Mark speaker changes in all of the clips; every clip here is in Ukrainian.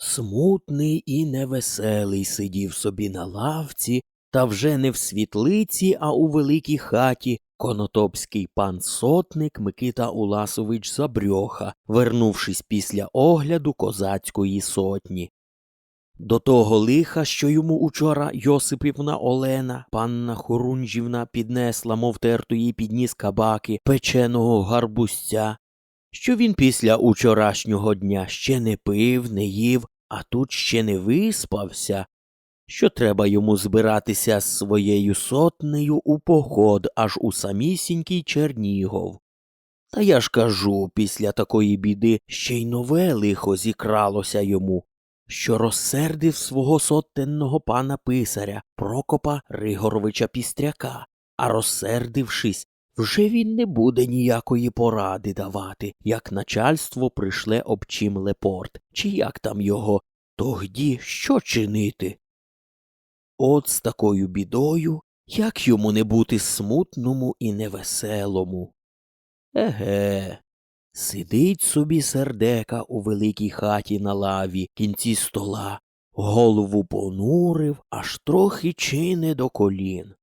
Speaker 1: Смутний і невеселий сидів собі на лавці, та вже не в світлиці, а у великій хаті конотопський пан сотник Микита Уласович Забрьоха, вернувшись після огляду козацької сотні. До того лиха, що йому учора Йосипівна Олена, панна Хорунжівна піднесла, мов тертої підніс кабаки, печеного гарбузця, що він після учорашнього дня ще не пив, не їв, а тут ще не виспався, що треба йому збиратися з своєю сотнею у поход аж у самісінький Чернігов. Та я ж кажу, після такої біди ще й нове лихо зікралося йому, що розсердив свого сотенного пана писаря Прокопа Ригоровича Пістряка, а розсердившись, вже він не буде ніякої поради давати, як начальство прийшле обчим лепорт, чи як там його, тогді що чинити? От з такою бідою, як йому не бути смутному і невеселому. Еге, сидить собі сердека у великій хаті на лаві, кінці стола, голову понурив, аж трохи чине до колін.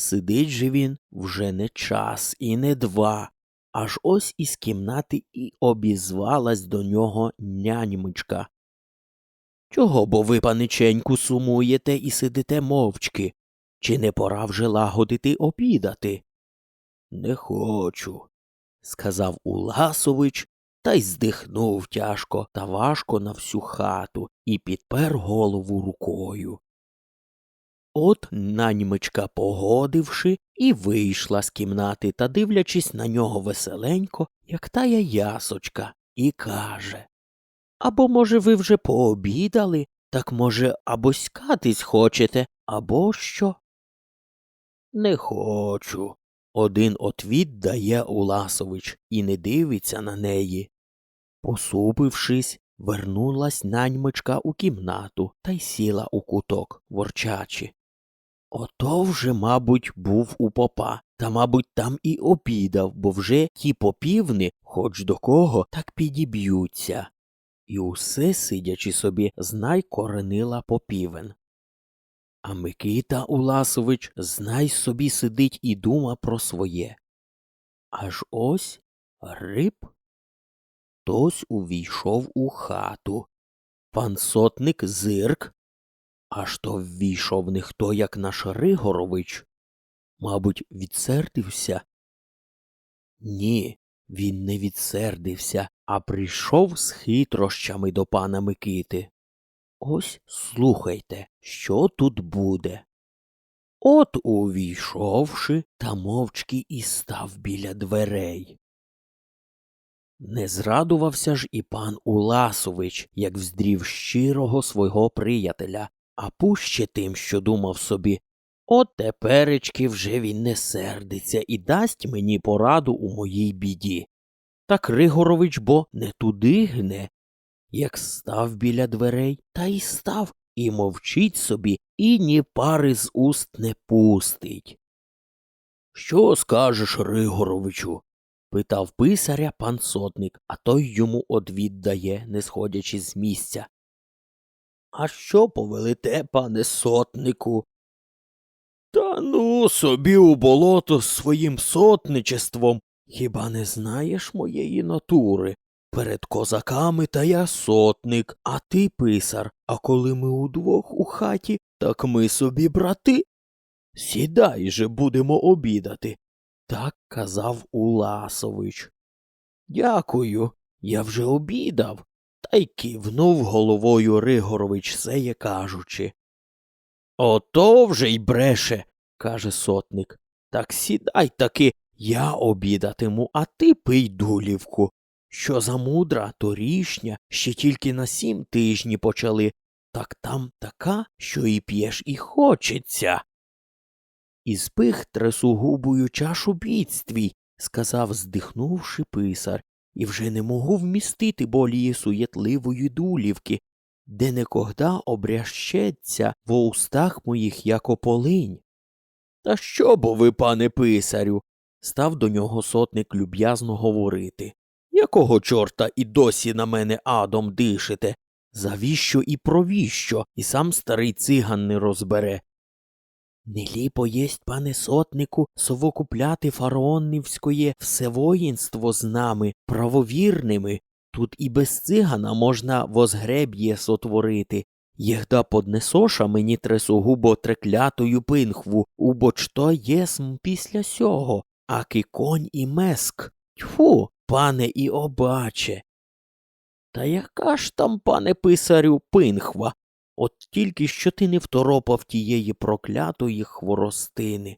Speaker 1: Сидить же він вже не час і не два, аж ось із кімнати і обізвалась до нього няньмичка. Чого бо ви, паниченьку, сумуєте і сидите мовчки? Чи не пора вже лагодити обідати? Не хочу, сказав Уласович та й здихнув тяжко та важко на всю хату і підпер голову рукою. От наньмичка, погодивши, і вийшла з кімнати та дивлячись на нього веселенько, як тая ясочка, і каже Або, може, ви вже пообідали, так, може, або скатись хочете, або що? Не хочу. Один отвід дає Уласович і не дивиться на неї. Посупившись, вернулась няньмичка у кімнату та й сіла у куток, ворчачи. Ото вже, мабуть, був у попа, та, мабуть, там і обідав, бо вже ті попівни, хоч до кого, так підіб'ються. І усе, сидячи собі, знай коренила попівен. А Микита Уласович, знай собі, сидить і дума про своє. Аж ось риб. Хтось увійшов у хату. Пан сотник зирк. Аж то ввійшов не хто, як наш Ригорович. Мабуть, відсердився? Ні, він не відсердився, а прийшов з хитрощами до пана Микити. Ось слухайте, що тут буде. От увійшовши, та мовчки і став біля дверей. Не зрадувався ж і пан Уласович, як вздрів щирого свого приятеля, а пуще тим, що думав собі От теперечки вже він не сердиться і дасть мені пораду у моїй біді. Та Кригорович бо не туди гне. Як став біля дверей, та й став, і мовчить собі, і ні пари з уст не пустить. Що скажеш, Ригоровичу? питав писаря пан сотник, а той йому одвід дає, не сходячи з місця. А що повелите, пане сотнику? Та ну собі у болото з своїм сотничеством. Хіба не знаєш моєї натури? Перед козаками та я сотник, а ти писар, а коли ми удвох у хаті, так ми собі брати. Сідай же будемо обідати. Так казав Уласович. Дякую, я вже обідав, та й кивнув головою Ригорович сеє кажучи. Ото вже й бреше, каже сотник. Так сідай таки, я обідатиму, а ти пий дулівку. Що за мудра торішня ще тільки на сім тижні почали, так там така, що і п'єш, і хочеться. І спих тресугубую чашу бідствій, сказав, здихнувши писар, і вже не можу вмістити болії суєтливої дулівки, де некогда обрящеться во устах моїх як ополинь. Та що бо ви, пане писарю? став до нього сотник люб'язно говорити. Якого чорта і досі на мене адом дишите? Завіщо і провіщо, і сам старий циган не розбере. Не ліпо єсть, пане сотнику, совокупляти фараонівськоє все воїнство з нами, правовірними. Тут і без цигана можна возгреб'є сотворити. Єгда поднесоша мені тресогубо треклятою пинхву, убо что єсм після сього, аки конь і меск. Тьфу, пане і обаче. Та яка ж там, пане писарю, пинхва? От тільки що ти не второпав тієї проклятої хворостини.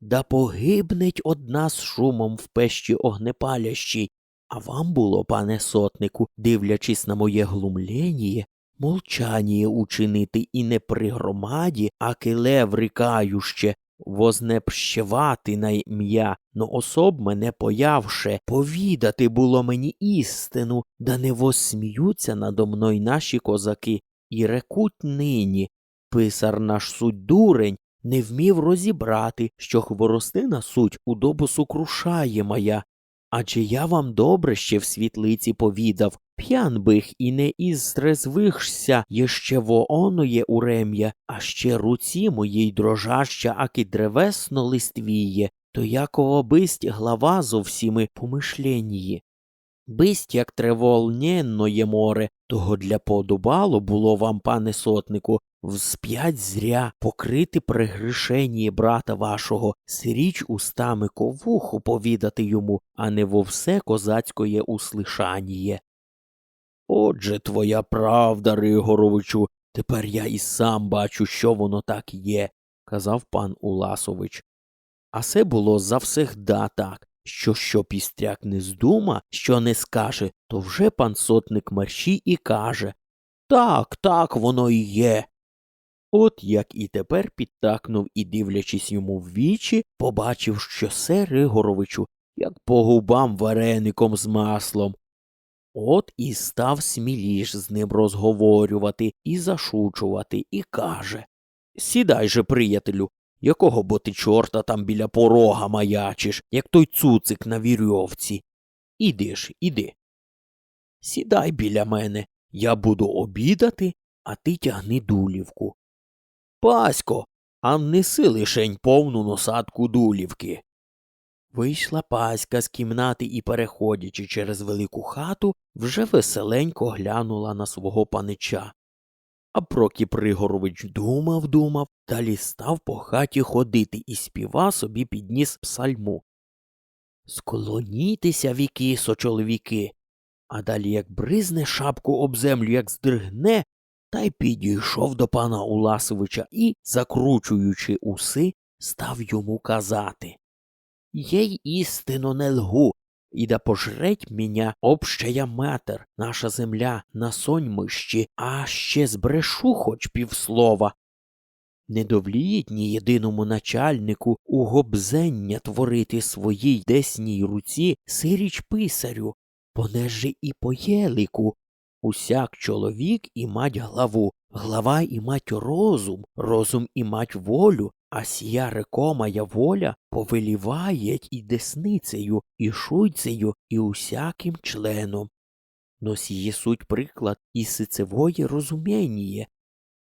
Speaker 1: Да погибнеть одна з шумом в пещі огнепалящій, а вам було, пане сотнику, дивлячись на моє глумлєніє, молчаніє учинити і не при громаді, а килев рикающе, вознепщевати на ім'я, но особ мене появше, повідати було мені істину, да не восміються надо мною наші козаки, і рекуть нині. Писар наш суть дурень, не вмів розібрати, що хворостина суть у добу сукрушає моя. Адже я вам добре ще в світлиці повідав, п'ян бих і не ізтрезвихся єще вооноє урем'я, а ще руці моїй дрожаща, аки древесно листвіє, то якого бисть глава зовсіми помишленії. Бисть, як треволнєнноє море, того для подобало було вам, пане сотнику, взп'ять зря покрити прегрішеніє брата вашого, сиріч устами ковуху повідати йому, а не во все козацькоє услишаніє. Отже, твоя правда, Ригоровичу, тепер я і сам бачу, що воно так є, казав пан Уласович. А це було завсегда так, що що пістряк не здума, що не скаже, то вже пан сотник мерщій і каже Так, так воно і є. От як і тепер підтакнув і, дивлячись йому в вічі, побачив, що се Ригоровичу, як по губам вареником з маслом. От і став сміліш з ним розговорювати і зашучувати, і каже Сідай же, приятелю, якого бо ти чорта там біля порога маячиш, як той цуцик на вірьовці. Іди ж, іди. Сідай біля мене, я буду обідати, а ти тягни дулівку. Пасько, а неси лишень повну носатку дулівки. Вийшла паська з кімнати і, переходячи через велику хату, вже веселенько глянула на свого панича. А Прокіп Ригорович думав, думав, далі став по хаті ходити і співа собі підніс псальму. Склонітеся, віки, сочоловіки. А далі як бризне шапку об землю, як здригне, та й підійшов до пана Уласовича і, закручуючи уси, став йому казати Єй істину не лгу, і да пожреть меня общая матер, наша земля на соньмищі, а ще збрешу хоч півслова. Не довліють ні єдиному начальнику угобзення творити своїй десній руці сиріч писарю, понеже і по єлику. Усяк чоловік і мать главу, глава і мать розум, розум і мать волю, а сія рекомая воля повеліваєть і десницею, і шуйцею, і усяким членом. Но сіє суть приклад і сицевої розумєніє.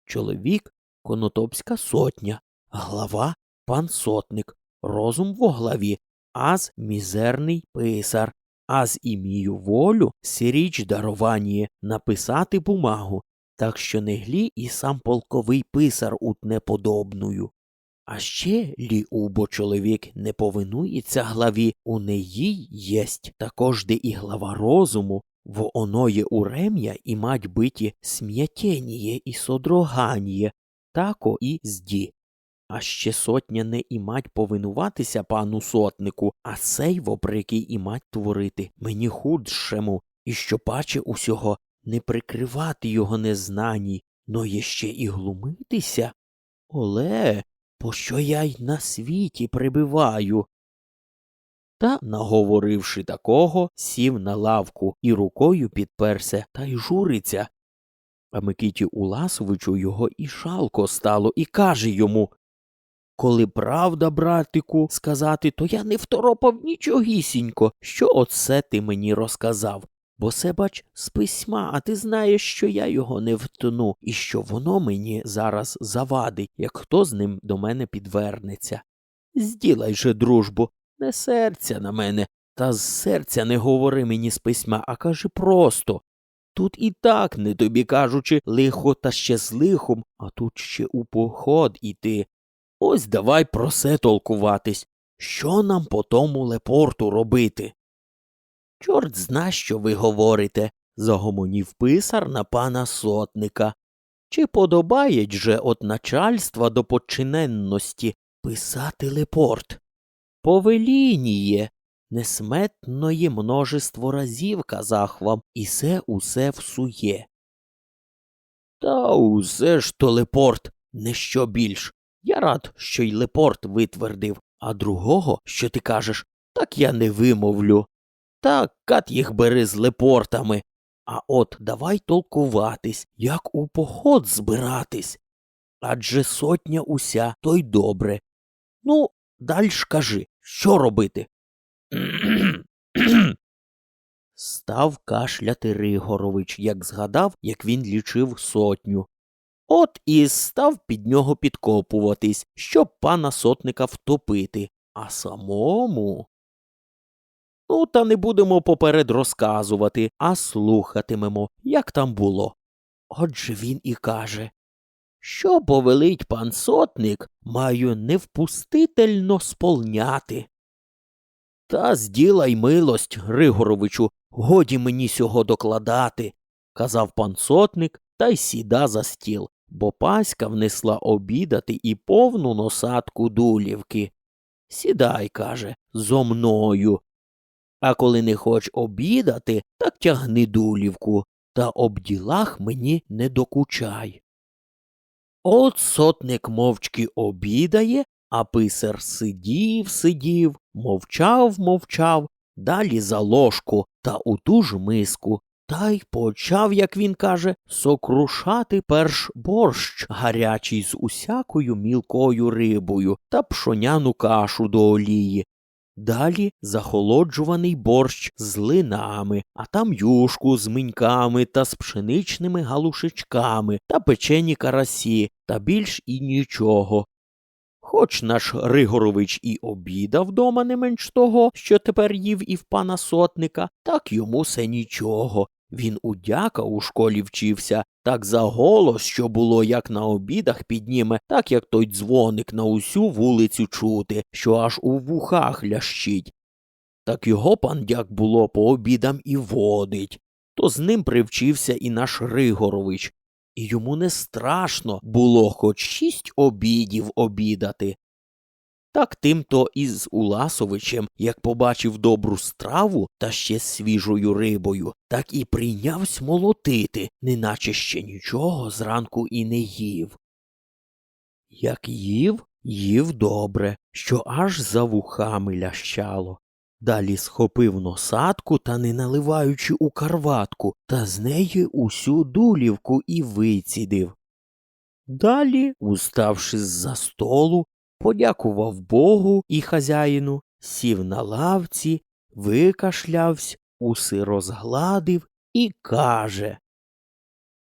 Speaker 1: Чоловік конотопська сотня, глава пан сотник, розум во главі, аз мізерний писар, аз імію волю сиріч дарованіє написати бумагу, так що не глі і сам полковий писар утне подобною. А ще лі убо чоловік не повинується главі, у неї єсть також де і глава розуму, во оноє урем'я і мать биті см'ятєніє і содроганіє, тако і зді. А ще сотня не і мать повинуватися пану сотнику, а сей вопреки і мать творити мені худшему, і що паче усього не прикривати його незнаній, но є ще і глумитися. Оле, пощо я й на світі прибиваю? Та, наговоривши такого, сів на лавку і рукою підперся та й журиться. А Микиті Уласовичу його і шалко стало, і каже йому Коли правда, братику, сказати, то я не второпав нічогісінько, що оце ти мені розказав. Бо се бач з письма, а ти знаєш, що я його не втну, і що воно мені зараз завадить, як хто з ним до мене підвернеться. Зділай же дружбу, не серця на мене, та з серця не говори мені з письма, а кажи просто. Тут і так, не тобі кажучи, лихо та ще з лихом, а тут ще у поход іти. Ось давай про се толкуватись. Що нам по тому лепорту робити? Чорт зна, що ви говорите, загомонів писар на пана сотника. Чи подобають же от начальства до подчиненності писати лепорт? Повелініє, несметної множество разів казах вам, і се усе всує. Та усе ж то лепорт, не що більш. Я рад, що й лепорт витвердив, а другого, що ти кажеш, так я не вимовлю. Так кат їх бери з лепортами. А от давай толкуватись, як у поход збиратись. Адже сотня уся, то й добре. Ну, дальш кажи, що робити? Став кашляти Ригорович, як згадав, як він лічив сотню. От і став під нього підкопуватись, щоб пана сотника втопити, а самому. Ну, та не будемо поперед розказувати, а слухатимемо, як там було. Отже він і каже Що повелить пан сотник, маю невпустительно сполняти. Та зділай милость, Григоровичу, годі мені сього докладати, казав пан сотник та й сіда за стіл, бо паська внесла обідати і повну носатку дулівки. Сідай, каже, зо мною. А коли не хоч обідати, так тягни дулівку, та об ділах мені не докучай. От сотник мовчки обідає, а писар сидів, сидів, мовчав, мовчав, далі за ложку та у ту ж миску, та й почав, як він каже, сокрушати перш борщ гарячий з усякою мілкою рибою та пшоняну кашу до олії. Далі захолоджуваний борщ з линами, а там юшку з миньками та з пшеничними галушечками та печені карасі, та більш і нічого. Хоч наш Ригорович і обідав дома не менш того, що тепер їв і в пана сотника, так йому се нічого. Він у дяка у школі вчився, так за голос, що було як на обідах підніме, так як той дзвоник на усю вулицю чути, що аж у вухах лящить. Так його пан дяк було по обідам і водить. То з ним привчився і наш Ригорович, і йому не страшно було хоч шість обідів обідати. Так тим-то із Уласовичем, як побачив добру страву та ще з свіжою рибою, так і прийнявсь молотити, неначе ще нічого зранку і не їв. Як їв, їв добре, що аж за вухами лящало. Далі схопив носатку та, не наливаючи у карватку, та з неї усю дулівку і вицідив. Далі, уставши з-за столу, подякував Богу і хазяїну, сів на лавці, викашлявсь, уси розгладив і каже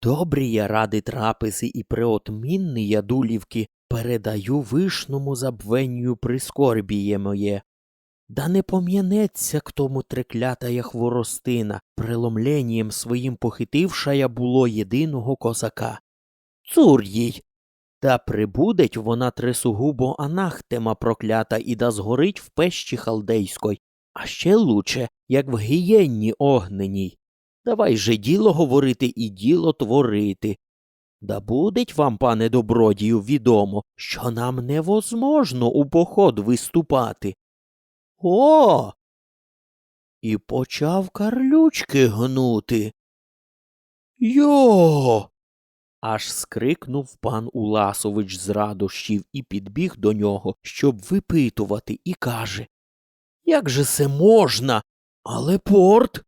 Speaker 1: Добрі я ради трапези і преотмінни я дулівки передаю вишному забвенню прискорбіє моє. Да не пом'янеться к тому треклятая хворостина, преломленієм своїм похитившая було єдиного козака. Цур їй. Та прибудеть вона трисугубо анахтема проклята і да згорить в пещі халдейськой, а ще луче, як в гієнні огненій. Давай же діло говорити і діло творити. Да будеть вам, пане добродію, відомо, що нам невозможно у поход виступати. О. І почав карлючки гнути. Йо. Аж скрикнув пан Уласович з радощів і підбіг до нього, щоб випитувати, і каже Як же це можна? Але порт.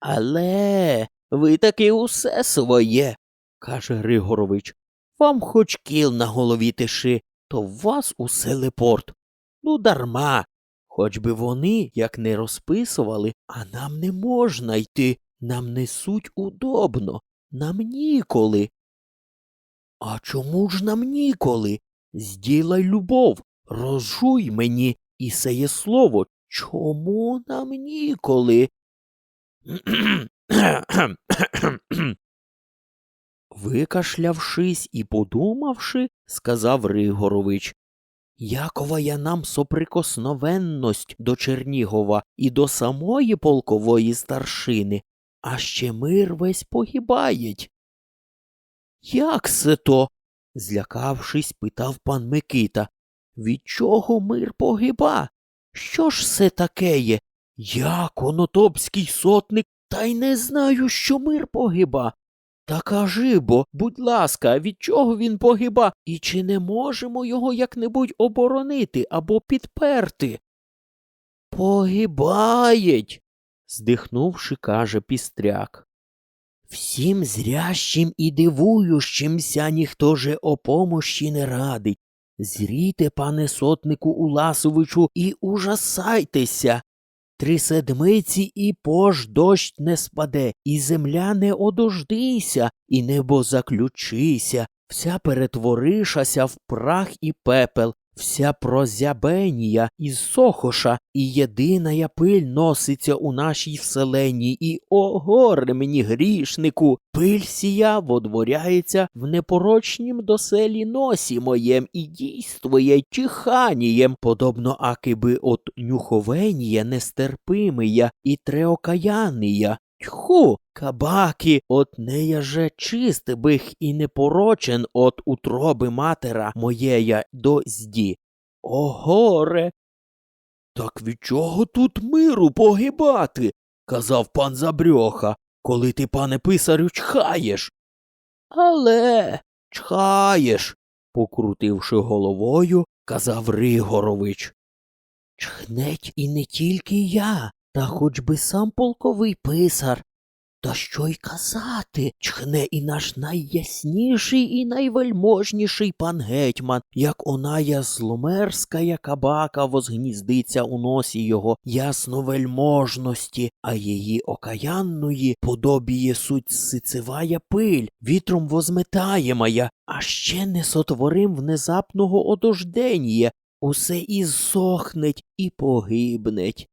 Speaker 1: Але ви таки усе своє, каже Григорович. Вам хоч кіл на голові тиши, то в вас усе лепорт. Ну, дарма. Хоч би вони, як не розписували, а нам не можна йти, нам несуть удобно, нам ніколи. А чому ж нам ніколи? Зділай любов, розжуй мені і сеє слово. Чому нам ніколи? Викашлявшись і подумавши, сказав Ригорович. Якова я нам соприкосновенність до Чернігова і до самої полкової старшини, а ще мир весь погибаєть. Як се то? злякавшись, питав пан Микита. Від чого мир погиба? Що ж це такеє? Я, конотопський сотник, та й не знаю, що мир погиба. Та кажи бо, будь ласка, від чого він погиба, і чи не можемо його як-небудь оборонити або підперти? Погибаєть. Здихнувши, каже пістряк. Всім зрящим і дивуючимся ніхто же о помощі не радить. Зрійте, пане сотнику Уласовичу, і ужасайтеся. Три седмиці і пож дощ не спаде, і земля не одождися, і небо заключися, вся перетворишася в прах і пепел, вся прозябенія із сохоша, і єдиная пиль носиться у нашій вселенні, і о горе мені грішнику, пиль сія водворяється в непорочнім доселі носі моєм і дійствує чиханієм, подобно акиби от нюховенія нестерпимия і треокаяния. Тьху, кабаки, от нея же чист бих і непорочен от утроби матера моєя до зді. О горе. Так від чого тут миру погибати? казав пан Забрьоха, коли ти, пане писарю, чхаєш. Але чхаєш, покрутивши головою, казав Ригорович. Чхнеть і не тільки я, та хоч би сам полковий писар. Та що й казати, чхне і наш найясніший і найвельможніший пан гетьман, як оная зломерська кабака возгніздиться у носі його ясновельможності, а її окаянної подобіє суть сицевая пиль, вітром возметаємая, а ще не сотворим внезапного одожденіє, усе і зсохнеть і погибнеть.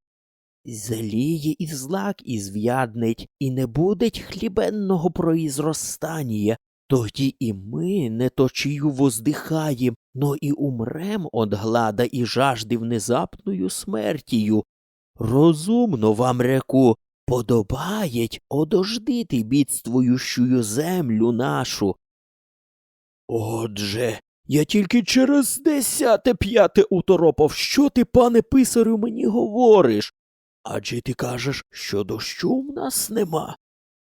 Speaker 1: Зеліє і злак і зв'яднить, і не будеть хлібенного проізростання, тоді і ми не точію воздихаєм, но і умрем од глада і жажди внезапною смертію. Розумно вам реку, подобаєть одождити бідствующую землю нашу. Отже, я тільки через десяте п'яте уторопав, що ти, пане писарю, мені говориш? Адже ти кажеш, що дощу в нас нема.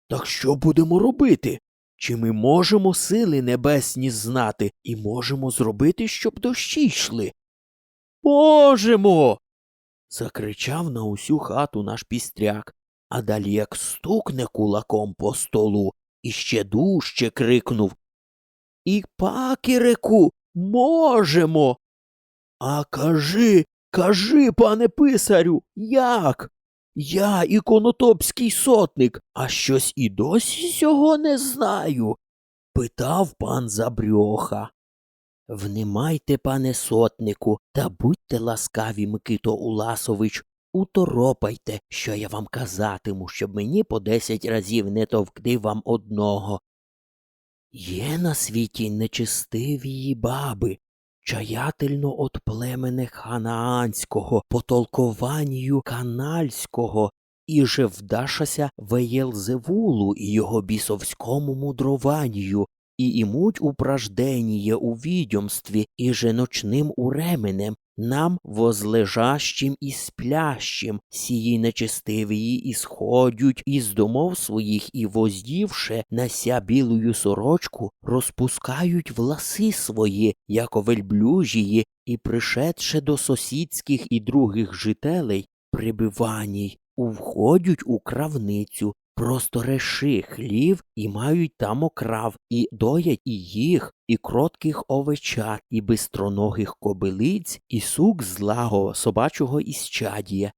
Speaker 1: Так що будемо робити? Чи ми можемо сили небесні знати і можемо зробити, щоб дощі йшли? Можемо. закричав на усю хату наш пістряк, а далі як стукне кулаком по столу і ще дужче крикнув І пакіреку можемо. А кажи, Кажи, пане писарю, як? Я іконотопський сотник, а щось і досі цього не знаю, питав пан Забрьоха. Внимайте, пане сотнику, та будьте ласкаві, Микито Уласович, уторопайте, що я вам казатиму, щоб мені по десять разів не товкти вам одного. Є на світі нечистивії баби, чаятельно от племене ханаанського, по толкованню канальського, і же вдашася Веєлзевулу і його бісовському мудрованію, і імуть упражденіє у відьомстві, і же ночним уременем, нам возлежащим і сплящим, сії нечестивії ісходють із домов своїх і воздівше на ся білую сорочку, розпускають власи свої, яко вельблюжії, і пришедше до сусідських і других жителей, прибиваній, увходять у кравницю просто реши хлів і мають там окрав, і доять і їх, і кротких овечат, і бистроногих кобилиць, і сук злагого собачого ісчадія.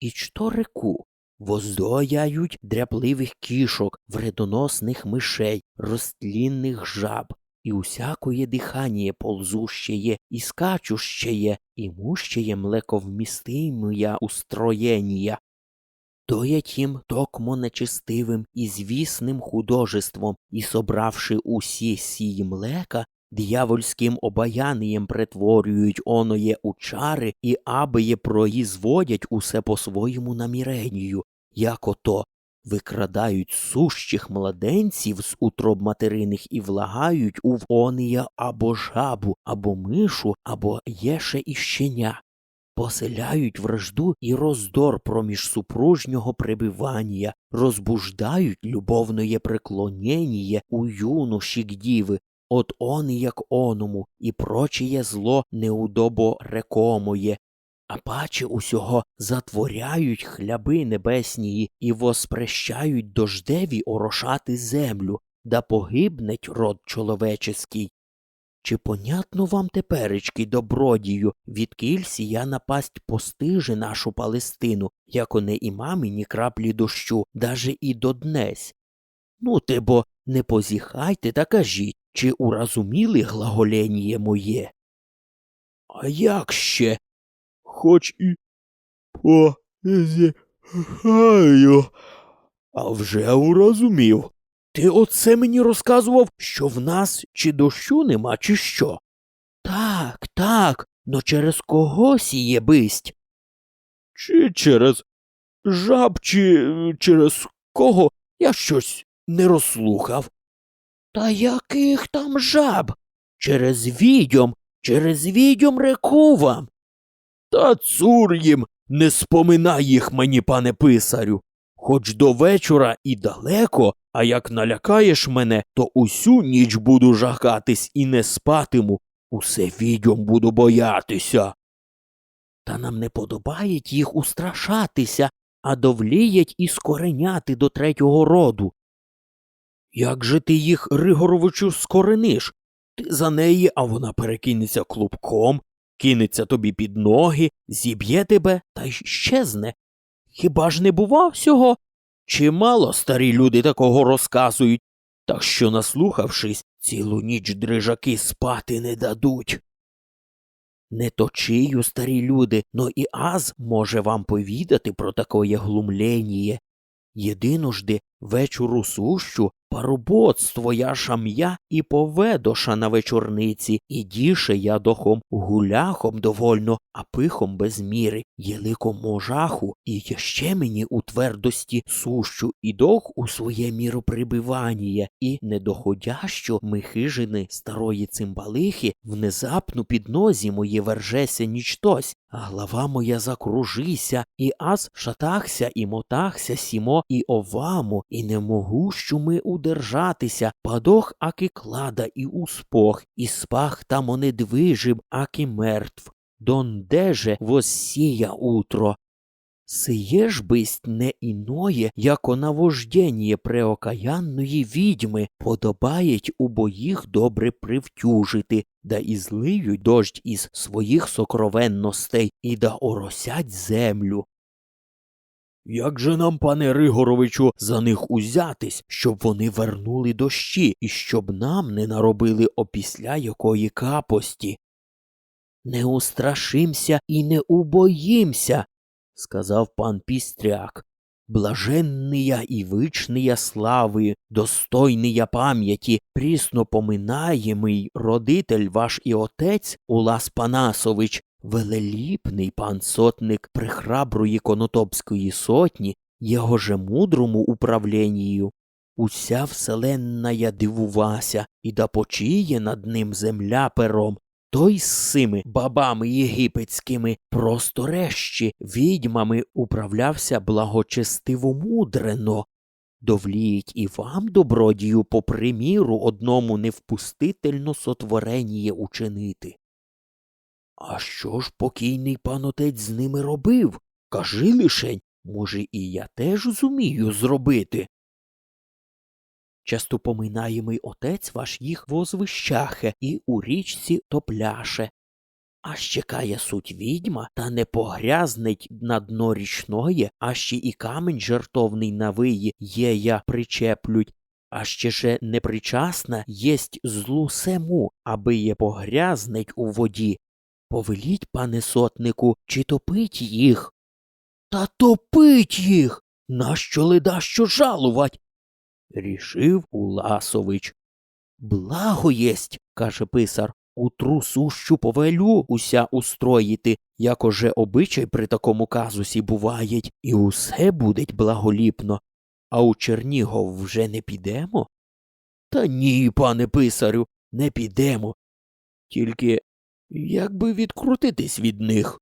Speaker 1: І що реку? Воздояють дряпливих кішок, вредоносних мишей, розтлінних жаб, і усякоє дихання ползущеє, і скачущеє, і мущеє млековмістимія устроєнія. Доять їм токмо нечистивим і звісним художеством, і, собравши усі сії млека, дьявольським обаяниєм претворюють оноє у чари і абиє производять усе по своєму наміренію, як ото викрадають сущих младенців з утроб материних і влагають у онія або жабу, або мишу, або єше і щеня. Поселяють вражду і роздор проміж супружнього пребивання, розбуждають любовноє преклонєніє у юноші к діви, от он як оному, і прочіє зло неудобо рекомоє, а паче усього затворяють хляби небеснії і воспрещають дождеві орошати землю, да погибнеть род чоловеческий. Чи понятно вам теперечки, добродію, відкіль сія напасть постиже нашу Палестину, яко не і мамі, ні краплі дощу, даже і до днесь? Ну, те бо не позіхайте та кажіть, чи уразуміли глаголеніє моє? А як ще? Хоч і позіхаю. А вже уразумів. Ти оце мені розказував, що в нас чи дощу нема, чи що? Так, так, но через кого сіє бисть? Чи через жаб, чи через кого я щось не розслухав. Та яких там жаб? Через відьом, через відьом реку вам. Та цур їм, не споминай їх мені, пане писарю. Хоч до вечора і далеко, а як налякаєш мене, то усю ніч буду жахатись і не спатиму, усе відьом буду боятися. Та нам не подобають їх устрашатися, а довліять і скореняти до третього роду. Як же ти їх, Григоровичу, скорениш? Ти за неї, а вона перекинеться клубком, кинеться тобі під ноги, зіб'є тебе та й щезне. Хіба ж не бува всього? Чимало старі люди такого розказують, так що, наслухавшись, цілу ніч дрижаки спати не дадуть. Не точию, старі люди, но і аз може вам повідати про такое глумлєніє. Єдиножди вечору сущу парубоцтво я шам'я і поведоша на вечорниці, і діше я дохом гуляхом довольно, а пихом без міри, єликом можаху, і ще мені у твердості сущу, і дох у своє міроприбивання, і недоходящо ми хижини старої цимбалихи внезапно під нозі моє вержеся нічтось, а глава моя закружися, і аз шатахся і мотахся сімо, і овамо, і не могущу ми удержатися, падох аки клада і успох, і спах тамо не движим, аки мертв. Дондеже воссія утро. Сиє ж бисть не іное, яко навождєніє преокаянної відьми, подобають у боїх добре привтюжити, да і злиють дощ із своїх сокровенностей і да оросять землю. Як же нам, пане Ригоровичу, за них узятись, щоб вони вернули дощі і щоб нам не наробили опісля якої капості? Не устрашимся і не убоїмся, сказав пан Пістряк. Блаженния і вичния слави, достойния пам'яті, прісно поминаємий родитель ваш і отець Улас Панасович, велеліпний пан сотник прихраброї конотопської сотні, його же мудрому управлінню. Уся вселенная дивувася, і да почиє над ним земля пером, той з сими бабами єгипетськими просто рещі відьмами управлявся благочестиво-мудрено. Довліють і вам, добродію, по приміру одному невпустительно сотвореніє учинити. А що ж покійний пан отець з ними робив? Кажи лишень, може, і я теж зумію зробити. Часто поминаємий отець ваш їх возвищахе і у річці топляше. А ще кає суть відьма, та не погрязнить на дно річної, а ще і камінь жертовний на виї єя причеплють, а ще же непричасна єсть злу сему, аби є погрязнить у воді. Повеліть, пане сотнику, чи топить їх? Та топить їх. Нащо леда що жалувать? рішив Уласович. Благо єсть, каже писар, у трусущу повелю уся устроїти, як уже обичай при такому казусі буваєть, і усе будеть благоліпно. А у Чернігов вже не підемо? Та ні, пане писарю, не підемо. Тільки як би відкрутитись від них?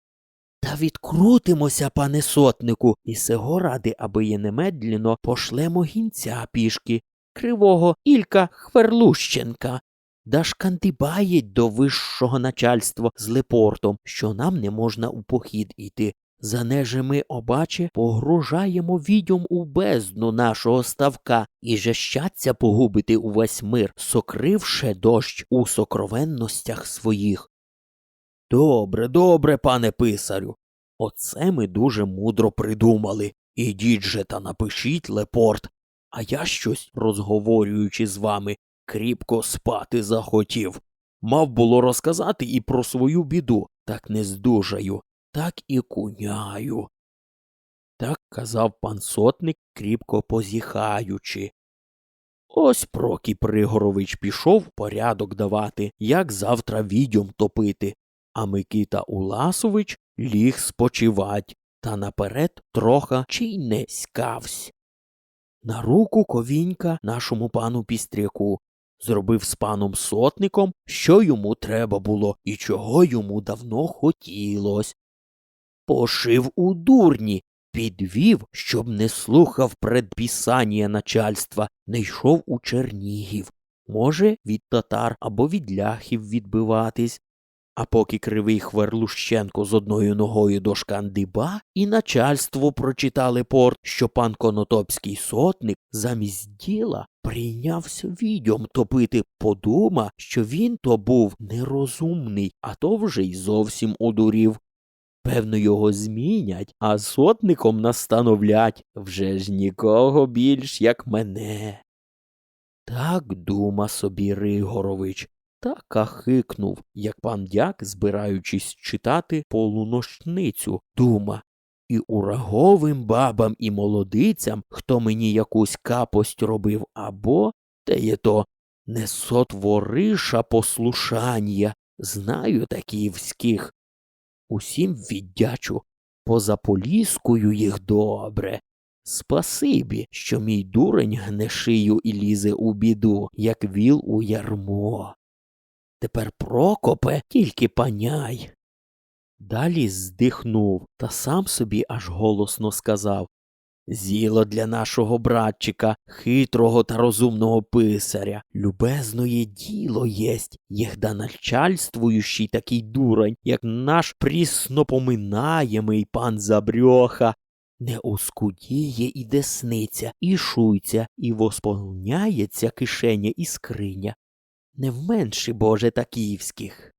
Speaker 1: Та відкрутимося, пане сотнику, і сего ради, аби є немедліно пошлемо гінця пішки, кривого Ілька Хверлущенка. Да шкандибаєть до вищого начальства з лепортом, що нам не можна у похід іти. За нежими обаче погружаємо відьом у бездну нашого ставка і же щастя погубити увесь мир, сокривше дощ у сокровенностях своїх. Добре, добре, пане писарю. Оце ми дуже мудро придумали. Ідіть же та напишіть лепорт. А я щось, розговорюючи з вами, кріпко спати захотів. Мав було розказати і про свою біду, так не здужаю, так і куняю. Так казав пан сотник, кріпко позіхаючи. Ось Прокій Пригорович пішов порядок давати, як завтра відьом топити, а Микита Уласович ліг спочивать, та наперед троха чи й не скавсь. На руку ковінька нашому пану пістряку зробив з паном сотником, що йому треба було і чого йому давно хотілось. Пошив у дурні, підвів, щоб не слухав предписання начальства, не йшов у Чернігів. Може, від татар або від ляхів відбиватись. А поки кривий Хверлущенко з одною ногою до шкандиба, і начальство прочитали порт, що пан Конотопський сотник замість діла прийнявся відьом топити, подума, що він то був нерозумний, а то вже й зовсім одурів. Певно, його змінять, а сотником настановлять вже ж нікого більш, як мене. Так дума собі Ригорович, та кахикнув, як пан дяк, збираючись читати полунощницю, дума. І ураговим бабам і молодицям, хто мені якусь капость робив, або, те є то, не сотвориша послушання, знаю таківських. Усім віддячу, позаполіскую їх добре. Спасибі, що мій дурень гне шию і лізе у біду, як віл у ярмо. Тепер Прокопе тільки паняй. Далі здихнув та сам собі аж голосно сказав Зіло для нашого братчика, хитрого та розумного писаря, любезноє діло єсть, єхда начальствуючий такий дурень, як наш пріснопоминаємий пан Забрьоха, не оскудіє і десниця, і шуйця, і восполняється кишеня і скриня. Не в менші, Боже, таківських.